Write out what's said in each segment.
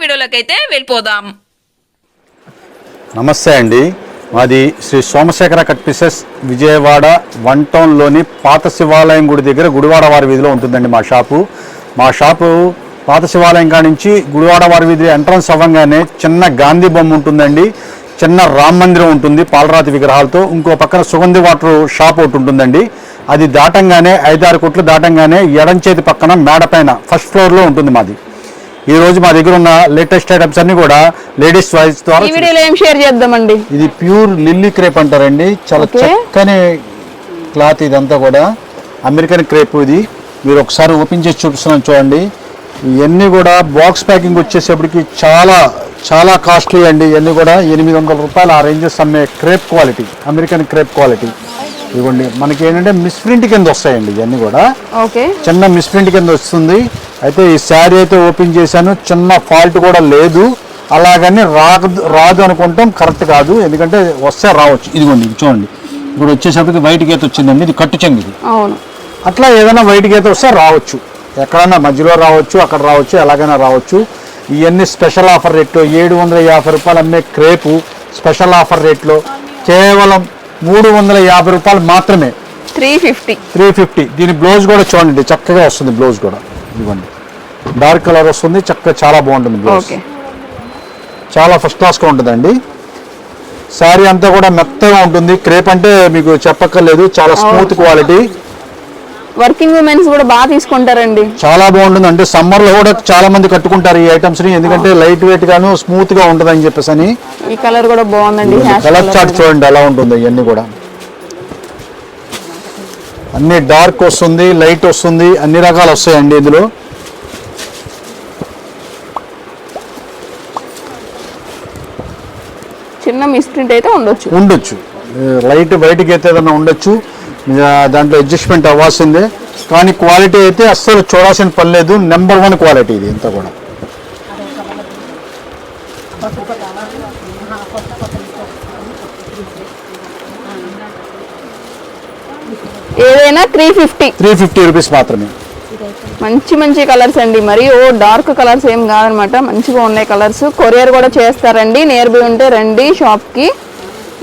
వీడియోలోకి అయితే వెళ్ళిపోదాం. నమస్తే అండి. మాది Shri Somashekhara cut pieces Vijayawada one టౌన్లోని పాత శివాలయం గుడి దగ్గర గుడివాడ వారి వీధిలో ఉంటుందండి మా షాపు. మా షాపు పాత శివాలయం కానించి నుంచి గుడివాడ వారి వీధి ఎంట్రన్స్ అవ్వగానే చిన్న గాంధీ బొమ్మ ఉంటుందండి. చిన్న రామ్ మందిరం ఉంటుంది పాలరాతి విగ్రహాలతో. ఇంకో పక్కన సుగంధి వాటర్ షాప్ ఒకటి ఉంటుందండి. అది దాటంగానే ఐదారు కొట్లు దాటంగానే ఎడం చేతి పక్కన మేడ పైన ఫస్ట్ ఫ్లోర్లో ఉంటుంది మాది. ఈ రోజు మా దగ్గర ఉన్న లేటెస్ట్ ఐటమ్స్ అన్ని కూడా లేడీస్ వాయిస్ ద్వారా ఈ వీడియోలో ఏం షేర్ చేద్దామండి? ఇది ప్యూర్ లిల్లీ క్రేప్ అంటారండి. చాలా. చక్కని క్లాత్ ఇదంతా కూడా. అమెరికన్ క్రేప్ ఇది. మీరు ఒకసారి ఓపెన్ చేసి చూపిస్తున్నాను చూడండి. ఇవన్నీ కూడా బాక్స్ ప్యాకింగ్ వచ్చేసేపటికి చాలా చాలా కాస్ట్లీ అండి. ఇవన్నీ కూడా ఎనిమిది వందల రూపాయలు ఆ రేంజెస్ అమ్మే crepe quality American crepe quality. ఇవ్వండి మనకి ఏంటంటే మిస్ప్రింట్ కింద వస్తాయండి ఇవన్నీ కూడా. చిన్న మిస్ప్రింట్ కింద వస్తుంది. అయితే ఈ శారీ అయితే ఓపెన్ చేశాను. చిన్న ఫాల్ట్ కూడా లేదు. అలాగని రాదు రాదు అనుకుంటాం. కరెక్ట్ కాదు. ఎందుకంటే వస్తే రావచ్చు. ఇదిగోండి ఇది చూడండి. ఇప్పుడు వచ్చేసరికి వైట్ గీత వచ్చిందండి. ఇది కట్టు చెంగు ఇది. అవును. అట్లా ఏదైనా వైట్ గీత వస్తే రావచ్చు. ఎక్కడైనా మధ్యలో రావచ్చు అక్కడ రావచ్చు ఎలాగైనా రావచ్చు. ఇవన్నీ స్పెషల్ ఆఫర్ రేట్లో ఏడు వందల యాభై రూపాయలు అమ్మే క్రేపు స్పెషల్ ఆఫర్ రేట్లో కేవలం మూడు వందల యాభై రూపాయలు మాత్రమే. Three fifty. Three fifty. దీని బ్లౌజ్ కూడా చూడండి. చక్కగా వస్తుంది బ్లౌజ్ కూడా. ఇవ్వండి. డార్క్ కలర్ వస్తుంది చక్కగా చాలా బాగుంటుంది బ్లౌజ్ ఓకే చాలా ఫస్ట్ క్లాస్గా ఉంటుందండి. శారీ అంతా కూడా మెత్తగా ఉంటుంది. క్రేప్ అంటే మీకు చెప్పక్కర్లేదు చాలా స్మూత్ క్వాలిటీ వర్కింగ్ ఉమెన్స్ కూడా బాగా తీసుకుంటారండి. చాలా బాగుంటుంది అంటే సమ్మర్లో కూడా చాలా మంది కట్టుకుంటారు ఈ ఐటమ్స్ని. ఎందుకంటే లైట్ వెయిట్ గాను స్మూత్గా ఉంటుంది అని చెప్పేసి అని ఈ కలర్ కూడా బాగుందండి. కలర్ చార్ట్ చూడండి ఎలా ఉంటుంది ఇవన్నీ కూడా. అన్ని డార్క్ వస్తుంది లైట్ వస్తుంది అన్ని రకాలు వస్తాయండి ఇందులో. చిన్న మిస్ప్రింట్ అయితే ఉండొచ్చు. ఉండొచ్చు. లైట్ బయటకి అయితే ఏదైనా ఉండొచ్చు. దాంట్లో అడ్జస్ట్మెంట్ అవ్వాల్సిందే. కానీ క్వాలిటీ అయితే అస్సలు చూడాల్సిన పని లేదు. నెంబర్ వన్ క్వాలిటీ ఇది ఇంత కూడా. ఏదైనా three fifty three fifty rupees మాత్రమే. మంచి మంచి కలర్స్ అండి. మరి ఓ డార్క్ కలర్స్ ఏం కాదనమాట. మంచిగా ఉన్నాయి కలర్స్. కొరియర్ కూడా చేస్తారండి. నియర్ బై ఉంటే రండి షాప్కి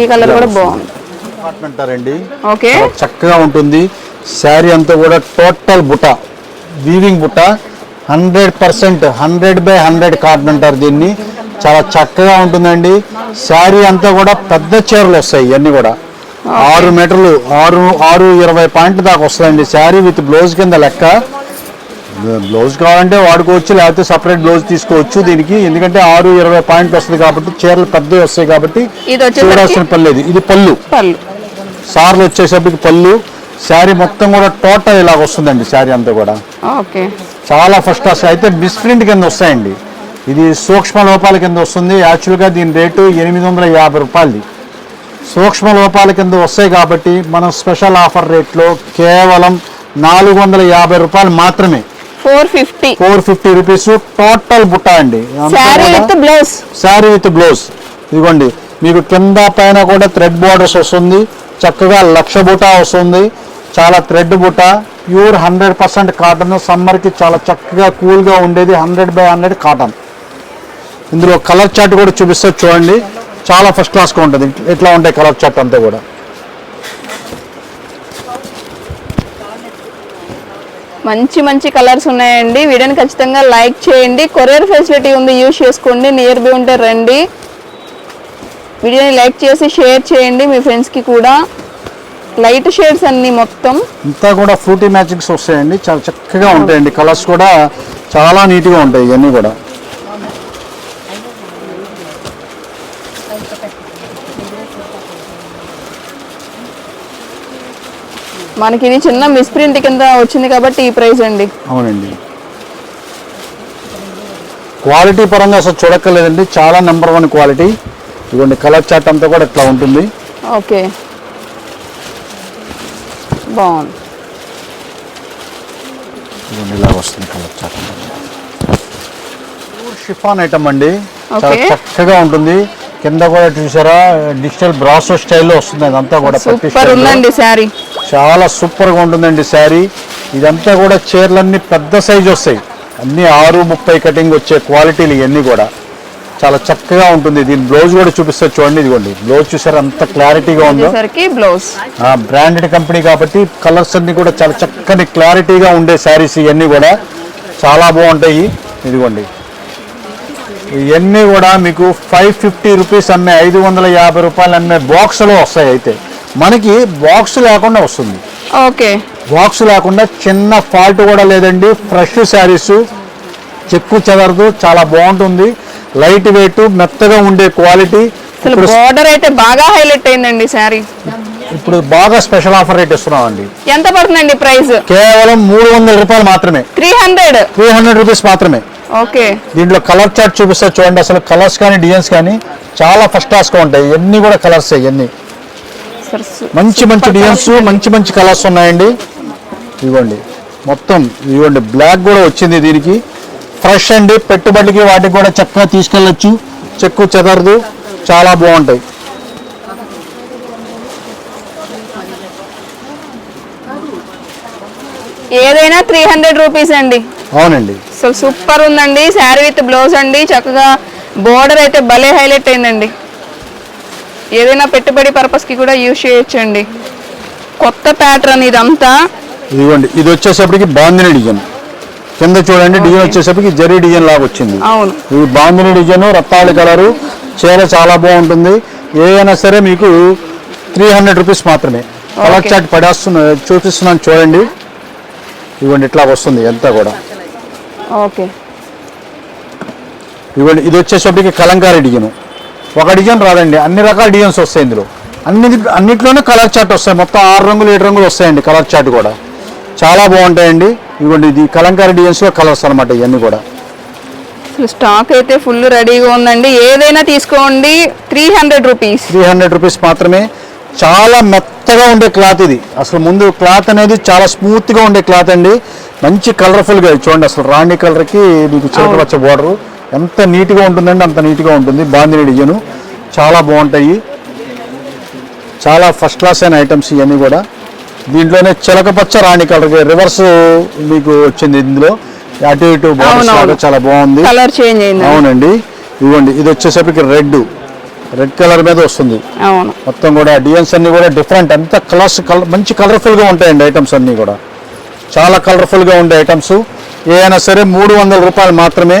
ఈ కలర్ కూడా బాగుంది. అంటారండి ఓకే. చక్కగా ఉంటుంది. శారీ అంతా కూడా టోటల్ బుట్ట. వీవింగ్ బుట్ట. Hundred percent hundred by hundred cotton అంటారు దీన్ని. చాలా చక్కగా ఉంటుందండి. శారీ అంతా కూడా పెద్ద చీరలు వస్తాయి ఇవన్నీ కూడా. ఆరు మీటర్లు ఆరు ఆరు ఇరవై పాయింట్ దాకా వస్తాయండి శారీ విత్ బ్లౌజ్ కింద లెక్క. బ్లౌజ్ కావాలంటే వాడుకోవచ్చు లేకపోతే సపరేట్ బ్లౌజ్ తీసుకోవచ్చు దీనికి. ఎందుకంటే ఆరు ఇరవై పాయింట్లు వస్తుంది కాబట్టి చీరలు పెద్దవి వస్తాయి కాబట్టి చూడాల్సిన పని లేదు. ఇది పళ్ళు. పళ్ళు. సార్లు వచ్చేసరికి పళ్ళు. శారీ మొత్తం కూడా టోటల్ ఇలాగ వస్తుందండి శారీ అంతా కూడా. చాలా ఫస్ట్ క్లాస్ అయితే మిస్ప్రింట్ కింద వస్తాయండి. ఇది సూక్ష్మ లోపాల కింద వస్తుంది. యాక్చువల్గా దీని రేటు ఎనిమిది వందల యాభై రూపాయలది. సూక్ష్మ లోపాల కింద వస్తాయి కాబట్టి మనం స్పెషల్ ఆఫర్ రేట్లో కేవలం నాలుగు వందల యాభై రూపాయలు మాత్రమే. Four fifty. Four fifty rupees total బుట్ట అండి. అంతా శారీ కూడా- with blouse. Sari with blouse. ఇదిగోండి మీకు కింద పైన కూడా థ్రెడ్ బార్డర్స్ వస్తుంది. చక్కగా లక్ష బుట్ట వస్తుంది. చాలా థ్రెడ్ బుట్ట. Pure hundred percent cotton. సమ్మర్కి చాలా చక్కగా కూల్గా ఉండేది హండ్రెడ్ బై హండ్రెడ్ కాటన్. ఇందులో కలర్ చార్ట్ కూడా చూపిస్తే చూడండి. చాలా ఫస్ట్ క్లాస్గా ఉంటుంది. ఇట్లా ఉంటాయి కలర్ చార్ట్ అంతా కూడా. మంచి మంచి కలర్స్ ఉన్నాయండి. వీడియోని ఖచ్చితంగా లైక్ చేయండి. కొరియర్ ఫెసిలిటీ ఉంది యూజ్ చేసుకోండి. నియర్ బై ఉంటే రండి. వీడియోని లైక్ చేసి షేర్ చేయండి మీ ఫ్రెండ్స్కి కూడా. లైట్ షేడ్స్ అన్ని మొత్తం. ఇంతా కూడా ఫ్రూటీ మ్యాచింగ్స్ వస్తాయండి. చాలా చక్కగా ఉంటాయండి. కలర్స్ కూడా చాలా నీట్గా ఉంటాయి ఇవన్నీ కూడా. మనకి ఇది చిన్న మిస్ప్రింట్ కింద వచ్చింది కాబట్టి ఈ ప్రైస్ అండి. అవునండి. క్వాలిటీ పరంగా అసలు చూడక్కర్లేదండి. చాలా నెంబర్ వన్ క్వాలిటీ ఇదిగోండి కలర్ చాట్ అంతా కూడా ఇట్లా ఉంటుంది. ఓకే. బాగుంది. ఇలా వస్తుంది కలర్ చాట్ షిఫాన్ ఐటమ్ అండి. చాలా. చక్కగా ఉంటుంది. కింద కూడా చూసారా డిజిటల్ బ్రాసో స్టైల్లో వస్తుంది. అదంతా కూడా సూపర్. ఉందండి శారీ. చాలా సూపర్గా ఉంటుందండి శారీ. ఇదంతా కూడా చీరలన్నీ పెద్ద సైజు వస్తాయి. అన్ని ఆరు ముప్పై కటింగ్ వచ్చే క్వాలిటీలు ఇవన్నీ కూడా. చాలా చక్కగా ఉంటుంది. దీని బ్లౌజ్ కూడా చూపిస్తారు చూడండి ఇదిగోండి. బ్లౌజ్ చూసారా? అంత క్లారిటీగా ఉందో. బ్లౌజ్. బ్రాండెడ్ కంపెనీ కాబట్టి కలర్స్ అన్ని కూడా చాలా చక్కని క్లారిటీగా ఉండే శారీస్ ఇవన్నీ కూడా చాలా బాగుంటాయి. ఇదిగోండి. ఇవన్నీ కూడా మీకు ఫైవ్ ఫిఫ్టీ రూపీస్ అమ్మే ఐదు వందల యాభై రూపాయలు అమ్మే బాక్స్లో వస్తాయి అయితే. మనకి బాక్స్ లేకుండా వస్తుంది. ఓకే. బాక్స్ లేకుండా చిన్న ఫాల్ట్ కూడా లేదండి. ఫ్రెష్ శారీస్ చెక్కు చెదరదు. చాలా బాగుంటుంది. లైట్ వెయిట్ మెత్తగా ఉండే క్వాలిటీ బార్డర్ అయితే బాగా హైలైట్ అయిందండి శారీ ఇప్పుడు బాగా స్పెషల్ ఆఫర్ రేట్ ఇస్తున్నామండి. ఎంత పడుతుందండి ప్రైస్ కేవలం మూడు వందల రూపాయలు మాత్రమే. Three hundred three hundred rupees మాత్రమే. ఓకే. దీంట్లో కలర్ చార్ట్ చూపిస్తా చూడండి. అసలు కలర్స్ కానీ డిజైన్స్ కానీ చాలా ఫస్ట్ క్లాస్గా ఉంటాయి. ఇవన్నీ కూడా కలర్స్ ఇవన్నీ మంచి మంచి డిజైన్స్ మంచి మంచి కలర్స్ ఉన్నాయండి. ఇవ్వండి. మొత్తం ఇవ్వండి. బ్లాక్ కూడా వచ్చింది దీనికి. ఫ్రెష్ అండి. పెట్టుబడికి వాటికి కూడా చక్కగా తీసుకెళ్ళొచ్చు. చెక్కు చెదరదు. చాలా బాగుంటాయి. ఏదైనా త్రీ హండ్రెడ్ రూపీస్ అండి. అవునండి. అసలు సూపర్ ఉందండి. శారీ విత్ బ్లౌజ్ అండి. చక్కగా బోర్డర్ అయితే భలే హైలైట్ అయిందండి. ఏదైనా పెట్టుబడి పర్పస్కి కూడా యూజ్ చేయొచ్చండి. కొత్త ప్యాటర్న్ ఇదంతా. ఇదిగోండి ఇది వచ్చేసప్పటికి బాందిని డిజైన్. కింద చూడండి డిజైన్ వచ్చేసప్పటికి జరీ డిజైన్ లాగా వచ్చింది. అవును. ఈ బాందిని డిజైన్ రత్తాళి కలరు చీర చాలా బాగుంటుంది. ఏదైనా సరే మీకు త్రీ హండ్రెడ్ రూపీస్ మాత్రమే. కలర్. చాట్ పడేస్తున్నా చూపిస్తున్నాను చూడండి. ఇవ్వండి ఇట్లా వస్తుంది ఎంత కూడా. ఓకే. ఇవ్వండి ఇది వచ్చేసప్పటికి కలంకారీ డిజైన్. ఒక డిజైన్ రాదండి. అన్ని రకాల డిజైన్స్ వస్తాయి ఇందులో. అన్ని అన్నిట్లోనే కలర్ చాట్ వస్తాయి. మొత్తం ఆరు రంగులు ఏడు రంగులు వస్తాయండి కలర్ చాట్ కూడా. చాలా బాగుంటాయండి. ఇవ్వండి ఇది కలంకారీ డిజైన్స్లో కలర్స్ అనమాట ఇవన్నీ కూడా. అసలు స్టాక్ అయితే ఫుల్ రెడీగా ఉందండి. ఏదైనా తీసుకోండి. Three hundred rupees. Three hundred rupees మాత్రమే. చాలా మెత్తగా ఉండే క్లాత్ ఇది. అసలు ముందు క్లాత్ అనేది చాలా స్మూత్గా ఉండే క్లాత్ అండి. మంచి కలర్ఫుల్గా చూడండి. అసలు రాణి కలర్కి మీకు చిలకపచ్చ బోర్డర్ ఎంత నీట్గా ఉంటుందండి అంత నీట్గా ఉంటుంది. బాందిని డిజైన్ చాలా బాగుంటాయి. చాలా ఫస్ట్ క్లాస్ అయిన ఐటమ్స్ ఇవన్నీ కూడా. దీంట్లోనే చిలకపచ్చ రాణి కలర్ రివర్స్ మీకు వచ్చింది ఇందులో. అటు ఇటు చాలా బాగుంది. కలర్ చేంజ్ అయింది. అవునండి. ఇవ్వండి. ఇది వచ్చేసరికి రెడ్ రెడ్ కలర్ మీద వస్తుంది. మొత్తం కూడా డిజైన్స్ అన్ని కూడా డిఫరెంట్ అంత కలర్స్ కలర్ మంచి కలర్ఫుల్గా ఉంటాయండి ఐటమ్స్ అన్నీ కూడా. చాలా కలర్ఫుల్గా ఉండే ఐటమ్స్ ఏదైనా సరే మూడు వందల రూపాయలు మాత్రమే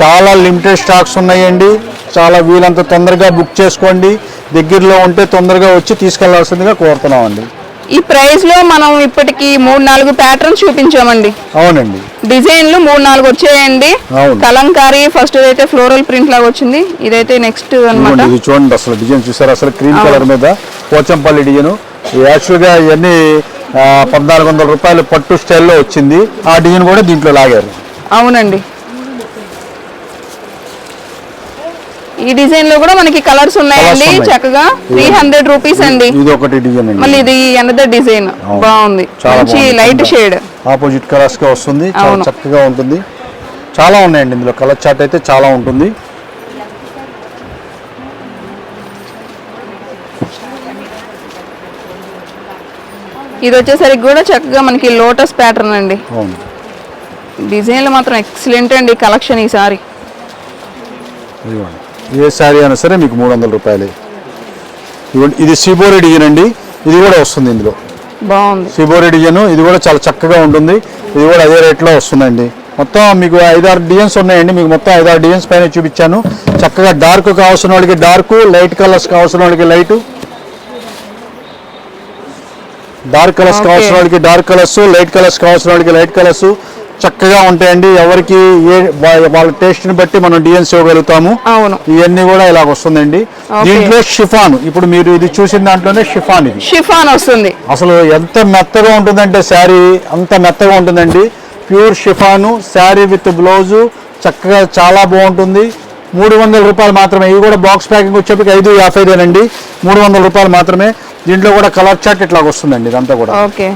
చాలా లిమిటెడ్ స్టాక్స్ ఉన్నాయండి. చాలా వీలంత తొందరగా బుక్ చేసుకోండి. దగ్గరలో ఉంటే తొందరగా వచ్చి తీసుకెళ్ళాల్సిందిగా కోరుతున్నామండి. ఈ ప్రైస్లో మనం ఇప్పటికి మూడు నాలుగు ప్యాటర్న్స్ చూపించామండి. అవునండి. డిజైన్లు మూడు నాలుగు వచ్చాయండి. కలంకారీ ఫస్ట్ అయితే ఫ్లోరల్ ప్రింట్ లాగా వచ్చింది. ఇదైతే నెక్స్ట్ ఇదిగోండి, ఇది చూడండి అసలు డిజైన్ చూసారు? అసలు క్రీమ్ కలర్ మీద పోచంపల్లి డిజైన్ యాక్చువల్గా ఇవన్నీ పద్నాలుగు వందల రూపాయలు పట్టు స్టైల్లో వచ్చింది. ఆ డిజైన్ కూడా దీంట్లో లాగారు. అవునండి. ఈ డిజైన్లో కూడా మనకి కలర్స్ ఉన్నాయండి ఉన్నాయి. చక్కగా త్రీ హండ్రెడ్ రూపీస్ అండి. ఇది ఒకటి డిజైన్ మళ్ళీ ఇది అనదర్ డిజైన్. బాగుంది. మంచి. లైట్ షేడ్ ఆపోజిట్ కలర్స్గా వస్తుంది. చాలా. చక్కగా ఉంటుంది. చాలా ఉన్నాయండి ఇందులో. కలర్ చార్ట్ అయితే చాలా ఉంటుంది. ఇది వచ్చేసరికి కూడా చక్కగా మనకి లోటస్ ప్యాటర్న్ అండి. డిజైన్లు మాత్రం ఎక్సలెంట్ అండి కలెక్షన్ ఈసారి. ఏ శారీ అయినా సరే మీకు మూడు వందల రూపాయలు. ఇది సిబోరి డిజైన్ అండి. ఇది కూడా వస్తుంది ఇందులో. బాగుంది. సిబోరి డిజైన్ ఇది కూడా చాలా చక్కగా ఉంటుంది. ఇది కూడా అదే రేట్లో వస్తుందండి. మొత్తం మీకు ఐదారు డిజైన్స్ ఉన్నాయండి. మీకు మొత్తం ఐదారు డిజైన్స్ పైన చూపించాను. చక్కగా డార్క్ కావాల్సిన వాళ్ళకి డార్క్ లైట్ కలర్స్ కావాల్సిన వాళ్ళకి లైట్ డార్క్ కలర్స్. కావాల్సిన వాళ్ళకి డార్క్ కలర్స్ లైట్ కలర్స్ కావాల్సిన వాళ్ళకి లైట్ కలర్స్ చక్కగా ఉంటాయండి. ఎవరికి ఏ వాళ్ళ టేస్ట్ని బట్టి మనం డిజైన్స్ ఇవ్వగలుగుతాము. అవును. ఇవన్నీ కూడా ఇలా వస్తుందండి. దీంట్లో షిఫాన్. ఇప్పుడు మీరు ఇది చూసిన దాంట్లోనే షిఫాన్ ఇది. షిఫాన్ వస్తుంది. అసలు ఎంత మెత్తగా ఉంటుందంటే శారీ అంత మెత్తగా ఉంటుందండి. Pure chiffon sari with blouse చక్కగా చాలా బాగుంటుంది. మూడు వందల రూపాయలు మాత్రమే. ఇవి కూడా బాక్స్ ప్యాకింగ్ వచ్చేప్పటికి ఐదు యాభైదేనండి మూడు వందల రూపాయలు మాత్రమే. దీంట్లో కూడా కలర్ చార్ట్ ఇట్లా వస్తుందండి ఇదంతా కూడా. ఓకే.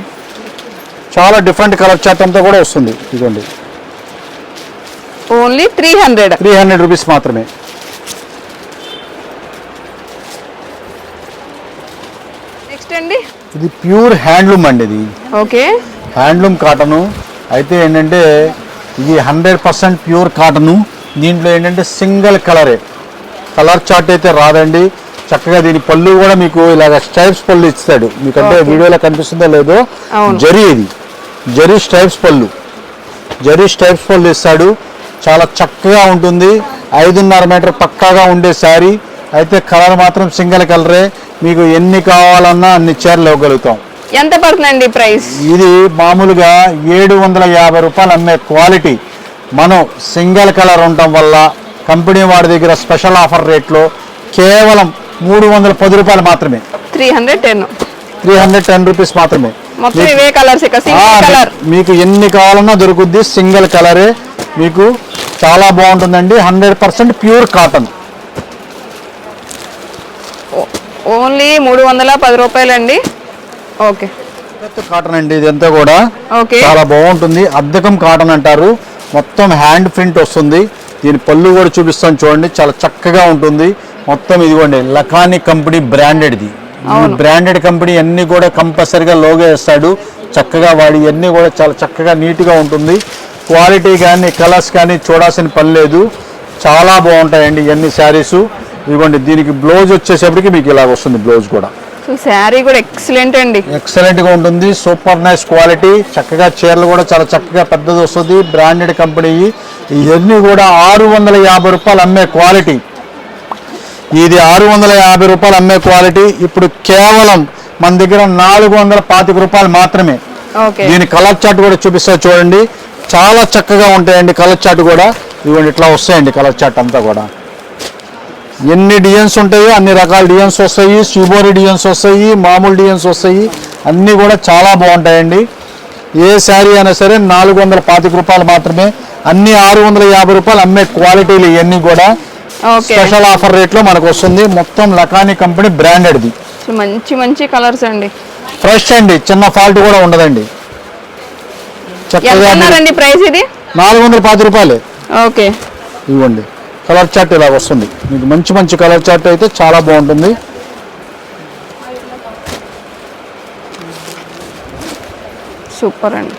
చాలా డిఫరెంట్ కలర్ చార్ట్ అంతా కూడా వస్తుంది. ఇదిగోండి. Only three hundred. Three hundred rupees మాత్రమే. నెక్స్ట్ అండి. ఇది ప్యూర్ హ్యాండ్లూమ్ అండి ఇది. ఓకే. Handloom cotton. అయితే ఏంటంటే ఇది హండ్రెడ్ పర్సెంట్ ప్యూర్ కాటను. దీంట్లో ఏంటంటే సింగిల్ కలరే. కలర్ చార్ట్ అయితే రాదండి. చక్కగా దీని పళ్ళు కూడా మీకు ఇలాగ స్ట్రైప్స్ పళ్ళు ఇస్తాడు. మీకంటే. వీడియోలో కనిపిస్తుందో లేదో. జరీ ఇది. జరీ స్ట్రైప్స్ పళ్ళు. జరీ స్ట్రైప్స్ పళ్ళు ఇస్తాడు. చాలా చక్కగా ఉంటుంది. ఐదున్నర మీటర్ పక్కాగా ఉండే శారీ. అయితే కలర్ మాత్రం సింగిల్ కలరే. మీకు ఎన్ని కావాలన్నా అన్ని చీరలు ఇవ్వగలుగుతాం. ఎంత పడుతుందండి ప్రైస్? ఇది మామూలుగా ఏడు వందల యాభై రూపాయలు అమ్మే క్వాలిటీ. మనం సింగిల్ కలర్ ఉండటం వల్ల కంపెనీ వాడి దగ్గర స్పెషల్ ఆఫర్ రేట్లో కేవలం మూడు వందల పది రూపాయలు మాత్రమే. Three hundred ten. Three hundred ten rupees మాత్రమే. మొత్తం ఇవే కలర్స్ కలర్ మీకు ఎన్ని కావాలన్నా దొరుకుద్ది సింగిల్ కలరే మీకు చాలా బాగుంటుందండి hundred percent pure cotton. Only మూడు వందల పది రూపాయలు అండి ఓకే కాటన్ అండి ఇదంతా కూడా. ఓకే. చాలా బాగుంటుంది. అద్దకం కాటన్ అంటారు. మొత్తం హ్యాండ్ ప్రింట్ వస్తుంది. దీని పళ్ళు కూడా చూపిస్తాను చూడండి చాలా చక్కగా ఉంటుంది. మొత్తం ఇదిగోండి లకాని కంపెనీ బ్రాండెడ్ ఇది ఈ బ్రాండెడ్ కంపెనీ అన్ని కూడా కంపల్సరిగా లోగో వేస్తాడు. చక్కగా వాడి అన్ని కూడా చాలా చక్కగా నీట్గా ఉంటుంది. క్వాలిటీ కానీ కలర్స్ కానీ చూడాల్సిన పని లేదు. చాలా బాగుంటాయండి ఇవన్నీ శారీస్. ఇదిగోండి దీనికి బ్లౌజ్ వచ్చేసేపటికి మీకు ఇలాగ వస్తుంది బ్లౌజ్ కూడా. శారీ కూడా ఎక్సలెంట్ అండి. ఎక్సలెంట్గా ఉంటుంది. Super nice quality. చక్కగా చీరలు కూడా చాలా చక్కగా పెద్దది వస్తుంది. Branded company. ఇవన్నీ కూడా ఆరు వందల యాభై రూపాయలు అమ్మే క్వాలిటీ. ఇది ఆరు వందల యాభై రూపాయలు అమ్మే క్వాలిటీ. ఇప్పుడు కేవలం మన దగ్గర నాలుగు వందల పాతిక రూపాయలు మాత్రమే. దీని కలర్ చార్ట్ కూడా చూపిస్తా చూడండి. చాలా చక్కగా ఉంటాయండి కలర్ చార్ట్ కూడా. ఇవ్వండి ఇట్లా వస్తాయండి కలర్ చార్ట్ అంతా కూడా. ఎన్ని డిజైన్స్ ఉంటాయో అన్ని రకాల డిజైన్స్ వస్తాయి. శివోరి డిజైన్స్ వస్తాయి మామూలు డిజైన్స్ వస్తాయి. అన్నీ కూడా చాలా బాగుంటాయండి. ఏ శారీ అయినా సరే నాలుగు వందల పాతిక రూపాయలు మాత్రమే. అన్ని ఆరు వందల యాభై రూపాయలు అమ్మే క్వాలిటీలు ఇవన్నీ కూడా ఓకే స్పెషల్ ఆఫర్ రేట్లో మనకు వస్తుంది. మొత్తం లకానీ కంపెనీ బ్రాండెడ్ది. మంచి మంచి కలర్స్ అండి. ఫ్రెష్ అండి. చిన్న ఫాల్ట్ కూడా ఉండదండి. చక్కగా ప్రైస్ ఇది? నాలుగు వందల పాతి రూపాయలే. ఓకే. ఇవ్వండి. కలర్ చార్ట్ ఇలా వస్తుంది. మీకు మంచి మంచి కలర్ చార్ట్ అయితే చాలా బాగుంటుంది. సూపర్ అండి.